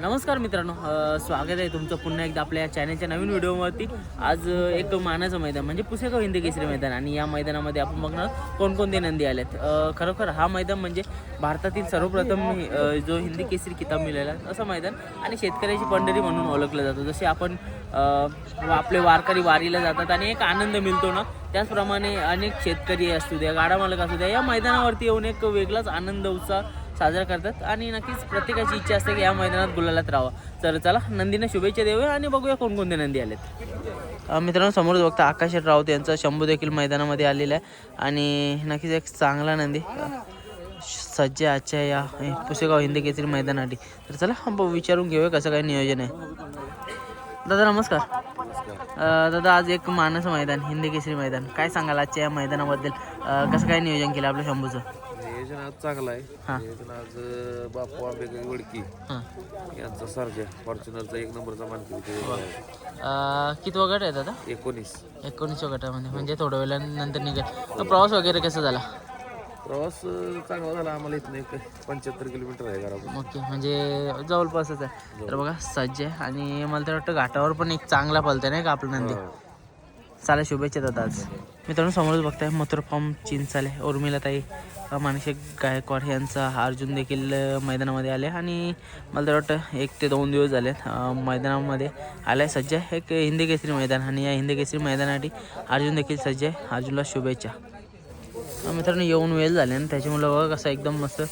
नमस्कार मित्रांनो स्वागत आहे तुमचं पुन्हा एकदा आपल्या चॅनलच्या नवीन व्हिडिओवरती आज एक मानाचं मैदान म्हणजे पुसेगाव हिंदी केसरी मैदान आणि या मैदानामध्ये आपण बघणार कोणकोणते नंदी आलेत. आहेत खरोखर हा मैदान म्हणजे भारतातील सर्वप्रथम जो हिंदी केसरी किताब मिळाला असं मैदान आणि शेतकऱ्याची पंढरी म्हणून ओळखलं जातं. जसे आपण आपले वारकरी वारीला जातात आणि एक आनंद मिळतो ना त्याचप्रमाणे अनेक शेतकरी असू द्या गाडा मालक असू द्या या मैदानावरती येऊन एक वेगळाच आनंद उत्साह साजरा करतात आणि नक्कीच प्रत्येकाची इच्छा असते की या मैदानात गुलालात राहावं. तर चला नंदीने शुभेच्छा देऊया आणि बघूया कोणकोणते नंदी आलेत. मित्रांनो समोर बघता आकाश राऊत यांचा शंभू देखील मैदानामध्ये आलेला आहे. आणि नक्कीच एक चांगला नंदी सज्ज आजच्या या पुसेगाव हिंदी केसरी मैदानासाठी. तर चला विचारून घेऊया कसं काय नियोजन आहे. दादा नमस्कार. दादा आज एक मानस मैदान हिंदी केसरी मैदान. काय सांगाल आजच्या या मैदानाबद्दल? कसं काय नियोजन केलं आपल्या शंभूचं? नियोजन आज चांगलं आहे. हां. नियोजन आज बापू आंबेकर वडकी. हां. यांचा सर्जा फॉर्च्युनरचा एक नंबरचा मानकरी किती वगैरे आहे दादा? एकोणीस. एकोणीसशे गटामध्ये म्हणजे थोड्या वेळानंतर निघेल मग प्रवास वगैरे कसा झाला? प्रवास चांगला झाला. आम्हाला इथनं एक पंच्याहत्तर किलोमीटर आहे घरातून ओके म्हणजे जवळपासच आहे. तर बघा सज्ज आहे. आणि मला तर वाटतं घाटावर पण एक चांगला पलतंय नाही का आपलं नंदी? चालेल शुभेच्छा दादा आज. मित्रांनो समोरच बघताय मथुरा फॉर्म चिंचाले उर्मिलाताई ताई मानसिक गायकवाड यांचा अर्जुन देखील मैदानामध्ये आले आणि मला तर वाटतं एक ते दोन दिवस झाले मैदानामध्ये मैदानामध्ये आलाय सज्ज. आहे एक हिंदी केसरी मैदान आणि या हिंदी केसरी मैदानासाठी अर्जुन देखील सज्ज आहे. अर्जुनला शुभेच्छा. मित्रांनो येऊन वेळ झाले आणि त्याच्यामुळे बघा कसं एकदम मस्त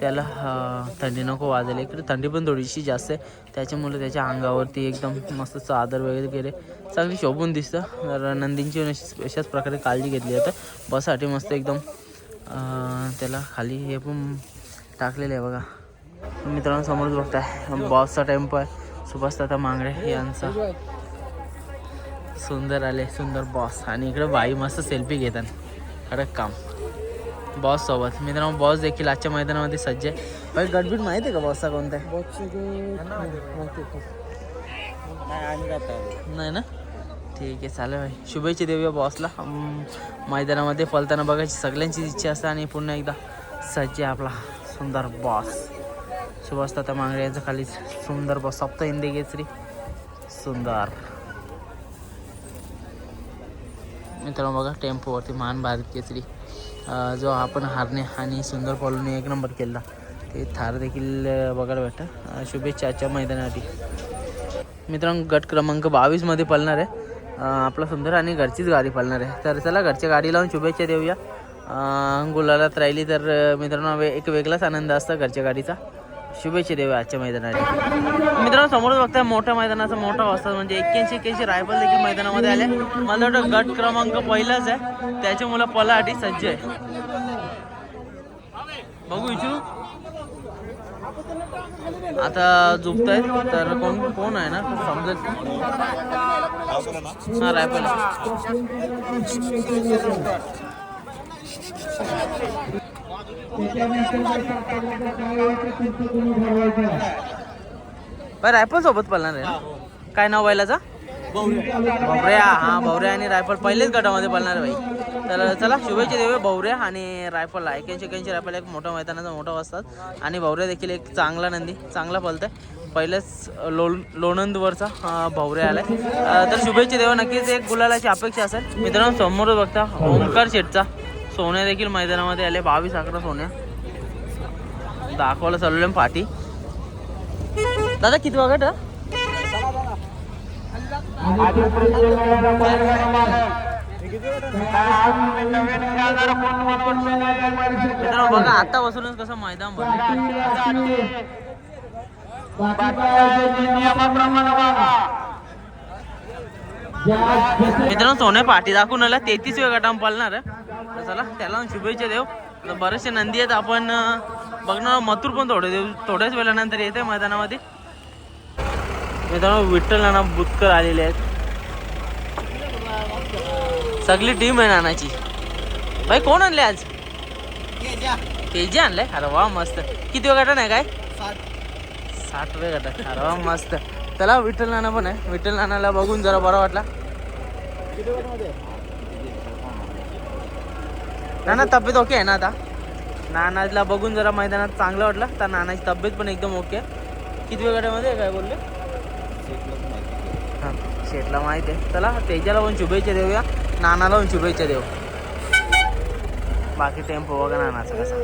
त्याला थंडी नको वाजायला. इकडे थंडी पण थोडीशी जास्त आहे. त्याच्यामुळे त्याच्या अंगावरती एकदम मस्त चादर वगैरे चांगली शोभून दिसतं. तर नंदींची अशाच प्रकारे काळजी घेतली जातं. बससाठी मस्त एकदम त्याला खाली हे पण टाकलेलं आहे बघा. मित्रांनो समोरच बघताय. बॉसचा टेम्पो आहे. सुभाष मांगडे यांचा. सुंदर आले सुंदर बॉस. आणि इकडे बाई मस्त सेल्फी घेतात. कडक काम. बॉस सोबत. मित्रांनो बॉस देखील आजच्या मैदानामध्ये सज्ज आहे. गटबीट माहिती आहे का बॉसचा कोणता? आहे नाही ना? ठीक आहे चालेल भाई. शुभेच्छा देऊया बॉसला. मैदानामध्ये फलताना बघायची सगळ्यांचीच इच्छा असते आणि पुन्हा एकदा सज्ज आहे आपला सुंदर बॉस. सुभाष तात्या मांगडे यांचा खाली. सुंदर बॉस. सप्त हिंदी केसरी सुंदर. मित्रांनो बघा टेम्पोवरती महान भारत केसरी जो आपण हारणे आणि सुंदर पॉलूने एक नंबर केला. ते थार देखील बघायला भेटतं. शुभेच्छाच्या मैदानासाठी. मित्रांनो गट क्रमांक बावीसमध्ये पळणार आहे. आपला सुंदर आणि घरचीच गाडी पळणार आहे. तर चला घरच्या गाडी लावून शुभेच्छा देऊया. गुलालात राहिली तर मित्रांनो वे- एक वेगळाच आनंद असतो घरच्या गाडीचा. शुभेच्छा देऊया आजच्या मैदानासाठी मित्रांनो समोरच बघताय मोठ्या मैदानाचा मोठा वाजता म्हणजे एक्क्याऐंशी एक्क्याऐंशी रायफल देखील मैदानामध्ये आले. मला वाटतं गट क्रमांक पहिलाच आहे. त्याच्यामुळे पलाआटी सज्ज आहे. बघू इच्छू आता झोपतायत तर कोण कोण आहे ना? समजत हा रायफल. बाय रायफल सोबत पळणार आहे काय नाव बैलाचा भवऱ्या हा भवऱ्या आणि रायफल पहिलेच गटामध्ये पळणार आहे भाई तर चला शुभेच्छा देऊया भवऱ्या आणि रायफल एक्याऐंशी एक्याऐंशी रायफल एक मोठा मैदानाचा मोठा असतात आणि भवऱ्या देखील एक चांगला नंदी चांगला पलतं आहे पहिलंच लो लोणंदवरचा अं, भवऱ्या आलाय. तर शुभेच्छा देवा नक्कीच एक गुलालाची अपेक्षा असेल. मित्रांनो समोर बघता ओंकार शेटचा. सोन्या देखील मैदानामध्ये आले. बावीस अकरा सोन्या. दाखवायला चालवलं पाठी. दादा किती वागट मित्रांनो बघा आता बसूनच कसं मैदान भरलं मित्रांनो सोन्या पाठी दाखवून आला. तेहतीस वेळ गटाम पालणार तर चला त्याला शुभेच्छा देऊ. बरेचसे नंदी आहेत. आपण बघणार मथुर पण थोडे देऊ थोड्याच वेळानंतर येते मैदानामध्ये. मित्रांनो विठ्ठल नाना बुतकर आलेले आहेत. सगळी टीम आहे नानाची. भाई कोण आणले आज? तेजी आणले अरे वा मस्त. किती वेळ गटान आहे काय? साठ. वेळ गटान अरे वा मस्त. त्याला विठ्ठल नाना पण आहे. विठ्ठल नानाला बघून जरा बरा वाटला. नाना तब्येत ओके आहे ना आता? नानाला बघून जरा मैदानात चांगलं वाटलं. तर नानाची तब्येत पण एकदम ओके आहे. किती वेगळ्यामध्ये काय बोलले? हां शेटला माहिती आहे. चला त्याच्याला पण शुभेच्छा देऊया. नानाला पण शुभेच्छा देऊ. बाकी टेम्पो बघा नानाचा कसा.